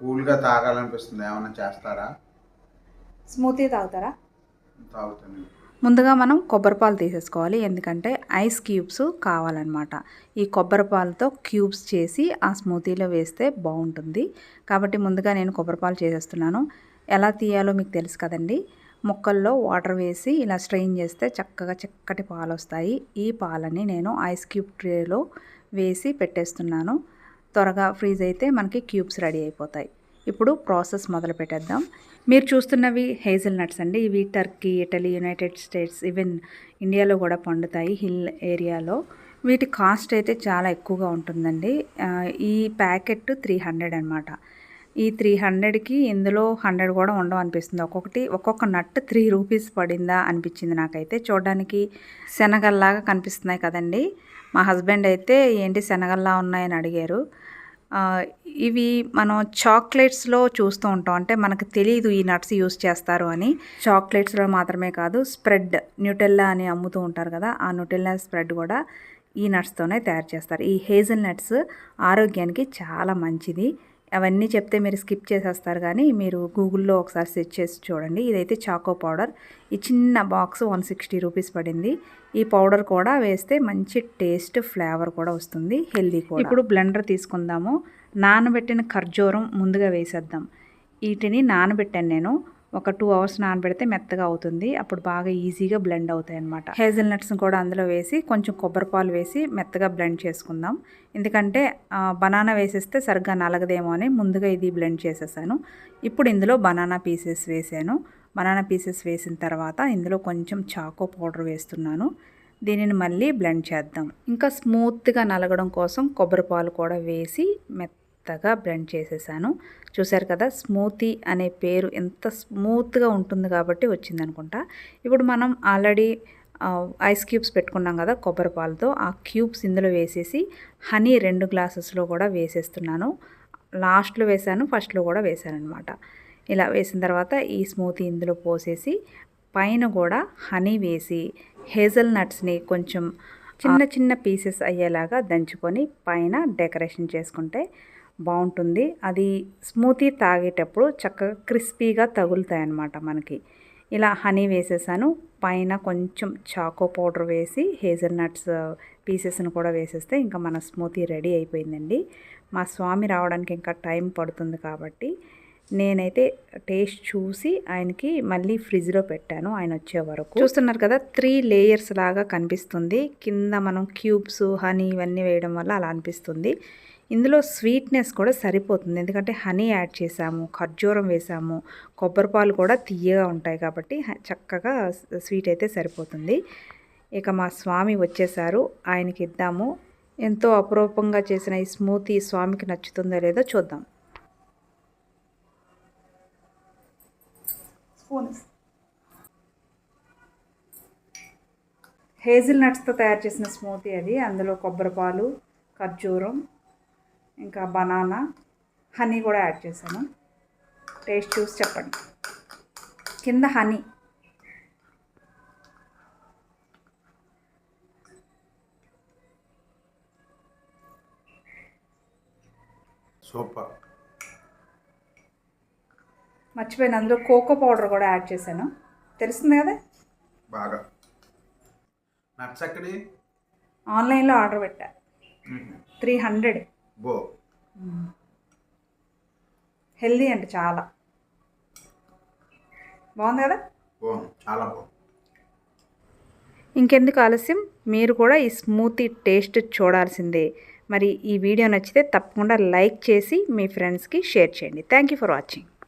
కూల్గా తాగాలనిపిస్తుంది. ఏమైనా చేస్తారా? స్మూతీ తాగుతారా? తాగుతాను. ముందుగా మనం కొబ్బరి పాలు తీసేసుకోవాలి. ఎందుకంటే ఐస్ క్యూబ్స్ కావాలన్నమాట. ఈ కొబ్బరి పాలతో క్యూబ్స్ చేసి ఆ స్మూతీలో వేస్తే బాగుంటుంది. కాబట్టి ముందుగా నేను కొబ్బరి పాలు చేసేస్తున్నాను. ఎలా తీయాలో మీకు తెలుసు కదండి. ముక్కల్లో వాటర్ వేసి ఇలా స్ట్రెయిన్ చేస్తే చక్కగా చక్కటి పాలు వస్తాయి ఈ పాలని నేను ఐస్ క్యూబ్ ట్రేలో వేసి పెట్టేస్తున్నాను. త్వరగా ఫ్రీజ్ అయితే మనకి క్యూబ్స్ రెడీ అయిపోతాయి. ఇప్పుడు ప్రాసెస్ మొదలు పెట్టేద్దాం. మీరు చూస్తున్నవి హేజిల్ నట్స్ అండి. ఇవి Turkey Italy United States even ఇండియాలో కూడా పండుతాయి హిల్ ఏరియాలో వీటి కాస్ట్ అయితే చాలా ఎక్కువగా ఉంటుందండి. ఈ ప్యాకెట్ త్రీ హండ్రెడ్ అనమాట ఈ త్రీ హండ్రెడ్కి ఇందులో హండ్రెడ్ కూడా ఉండవు అనిపిస్తుంది. ఒక్కొక్కటి ఒక్కొక్క నట్ త్రీ రూపీస్ పడిందా అనిపించింది నాకైతే. చూడడానికి శనగల్లాగా కనిపిస్తున్నాయి కదండి. మా హస్బెండ్ అయితే ఏంటి శనగల్లా ఉన్నాయని అడిగారు. ఇవి మనం చాక్లెట్స్లో చూస్తూ ఉంటాం. అంటే మనకు తెలియదు ఈ నట్స్ యూస్ చేస్తారు అని. చాక్లెట్స్లో మాత్రమే కాదు స్ప్రెడ్ న్యూటెల్లా అని అమ్ముతూ ఉంటారు కదా ఆ న్యూటెల్లా స్ప్రెడ్ కూడా ఈ నట్స్తోనే తయారు చేస్తారు. ఈ హేజల్ నట్స్ ఆరోగ్యానికి చాలా మంచిది. అవన్నీ చెప్తే మీరు స్కిప్ చేసేస్తారు కానీ మీరు గూగుల్లో ఒకసారి సెర్చ్ చేసి చూడండి. ఇదైతే చాకో పౌడర్. ఈ చిన్న బాక్స్ వన్ సిక్స్టీ రూపీస్ పడింది. ఈ పౌడర్ కూడా వేస్తే మంచి టేస్ట్ ఫ్లేవర్ కూడా వస్తుంది. హెల్దీ కూడా. ఇప్పుడు బ్లెండర్ తీసుకుందాము. నానబెట్టిన ఖర్జూరం ముందుగా వేసేద్దాం. వీటిని నానబెట్టాను నేను. ఒక టూ అవర్స్ నానబెడితే మెత్తగా అవుతుంది. అప్పుడు బాగా ఈజీగా బ్లెండ్ అవుతాయి అనమాట హేజల్ నట్స్ కూడా అందులో వేసి కొంచెం కొబ్బరి పాలు వేసి మెత్తగా బ్లెండ్ చేసుకుందాం. ఎందుకంటే బనానా వేసేస్తే సరిగ్గా నలగదేమో అని ముందుగా ఇది బ్లెండ్ చేసేసాను. ఇప్పుడు ఇందులో బనానా పీసెస్ వేసాను. బనానా పీసెస్ వేసిన తర్వాత ఇందులో కొంచెం చాకో పౌడర్ వేస్తున్నాను. దీనిని మళ్ళీ బ్లెండ్ చేద్దాం. ఇంకా స్మూత్గా నలగడం కోసం కొబ్బరి పాలు కూడా వేసి మెత్త మెత్తగా బ్లెండ్ చేసేసాను. చూసారు కదా స్మూతీ అనే పేరు ఎంత స్మూత్గా ఉంటుంది కాబట్టి వచ్చింది అనుకుంటా ఇప్పుడు మనం ఆల్రెడీ ఐస్ క్యూబ్స్ పెట్టుకున్నాం కదా కొబ్బరి పాలతో ఆ క్యూబ్స్ ఇందులో వేసేసి హనీ రెండు గ్లాసెస్లో కూడా వేసేస్తున్నాను. లాస్ట్లో వేసాను ఫస్ట్లో కూడా వేసాను అనమాట ఇలా వేసిన తర్వాత ఈ స్మూతీ ఇందులో పోసేసి పైన కూడా హనీ వేసి హేజల్ నట్స్ని కొంచెం చిన్న చిన్న పీసెస్ అయ్యేలాగా దంచుకొని పైన డెకరేషన్ చేసుకుంటే బాగుంటుంది. అది స్మూతీ తాగేటప్పుడు చక్కగా క్రిస్పీగా తగులుతాయి అన్నమాట మనకి. ఇలా హనీ వేసేసాను. పైన కొంచెం చాకో పౌడర్ వేసి హేజల్ నట్స్ పీసెస్ని కూడా వేసేస్తే ఇంకా మన స్మూతీ రెడీ అయిపోయిందండి. మా స్వామి రావడానికి ఇంకా టైం పడుతుంది కాబట్టి నేనైతే టేస్ట్ చూసి ఆయనకి మళ్ళీ ఫ్రిడ్జ్లో పెట్టాను ఆయన వచ్చే వరకు. చూస్తున్నారు కదా త్రీ లేయర్స్ లాగా కనిపిస్తుంది. కింద మనం క్యూబ్స్ హనీ ఇవన్నీ వేయడం వల్ల అలా అనిపిస్తుంది. ఇందులో స్వీట్నెస్ కూడా సరిపోతుంది. ఎందుకంటే హనీ యాడ్ చేసాము ఖర్జూరం వేసాము కొబ్బరిపాలు కూడా తీయగా ఉంటాయి కాబట్టి చక్కగా స్వీట్ అయితే సరిపోతుంది. ఇక మా స్వామి వచ్చేసారు ఆయనకి ఇద్దాము ఎంతో అపురూపంగా చేసిన ఈ స్మూతీ స్వామికి నచ్చుతుందో లేదో చూద్దాం. స్పూన్ హేజిల్ నట్స్తో తయారు చేసిన స్మూతీ అది. అందులో కొబ్బరిపాలు ఖర్జూరం ఇంకా బనానా హనీ కూడా యాడ్ చేశాను. టేస్ట్ చూసి చెప్పండి. కింద హనీ. సూపర్. మర్చిపోయిన. అందులో కోకో పౌడర్ కూడా యాడ్ చేశాను. తెలుస్తుంది కదా బాగా. నట్స్ ఎక్కడి ఆన్లైన్లో ఆర్డర్ పెట్టా. Three hundred. బో. హెల్దీ అంటే చాలా. బాగుంది కదా చాలా బాగుంది. ఇంకెందుకు ఆలస్యం? మీరు కూడా ఈ స్మూతీ టేస్ట్ చూడాల్సిందే. మరి ఈ వీడియో నచ్చితే తప్పకుండా లైక్ చేసి మీ ఫ్రెండ్స్కి షేర్ చేయండి. Thank you for watching.